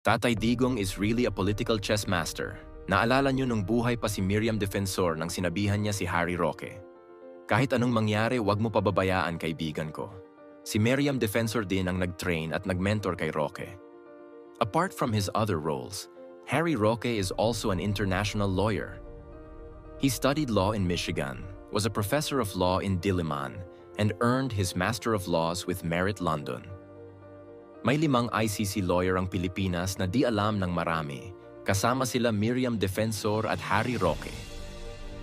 Tatay Digong is really a political chess master. Naalala niyo nung buhay pa si Miriam Defensor nang sinabihan niya si Harry Roque. Kahit anong mangyari, wag mo pababayaan kaibigan ko. Si Miriam Defensor din ang nag-train at nag-mentor kay Roque. Apart from his other roles, Harry Roque is also an international lawyer. He studied law in Michigan, was a professor of law in Diliman, and earned his Master of Laws with Merit London. May limang ICC lawyer ang Pilipinas na di alam ng marami, kasama sila Miriam Defensor at Harry Roque.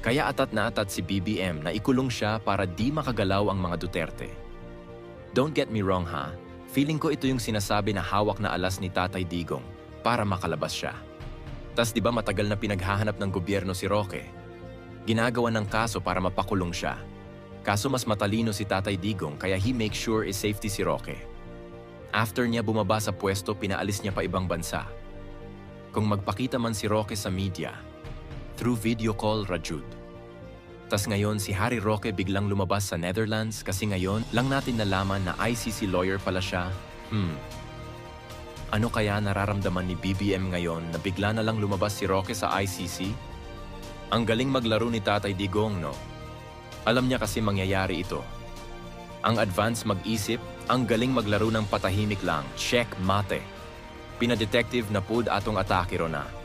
Kaya atat na atat si BBM na ikulong siya para di makagalaw ang mga Duterte. Don't get me wrong ha, feeling ko ito yung sinasabi na hawak na alas ni Tatay Digong para makalabas siya. Tas di ba matagal na pinaghahanap ng gobyerno si Roque? Ginagawa ng kaso para mapakulong siya. Kaso mas matalino si Tatay Digong kaya he make sure is safety si Roque. After niya bumaba sa pwesto, pinaalis niya pa ibang bansa. Kung magpakita man si Roque sa media, through video call Rajud. Tas ngayon si Harry Roque biglang lumabas sa Netherlands kasi ngayon lang natin nalaman na ICC lawyer pala siya. Hmm. Ano kaya nararamdaman ni BBM ngayon na bigla na lang lumabas si Roque sa ICC? Ang galing maglaro ni Tatay Digong, no? Alam niya kasi mangyayari ito. Ang advance mag-isip, ang galing maglaro ng patahimik lang, check mate. Pinadetective na pud atong atake ro na.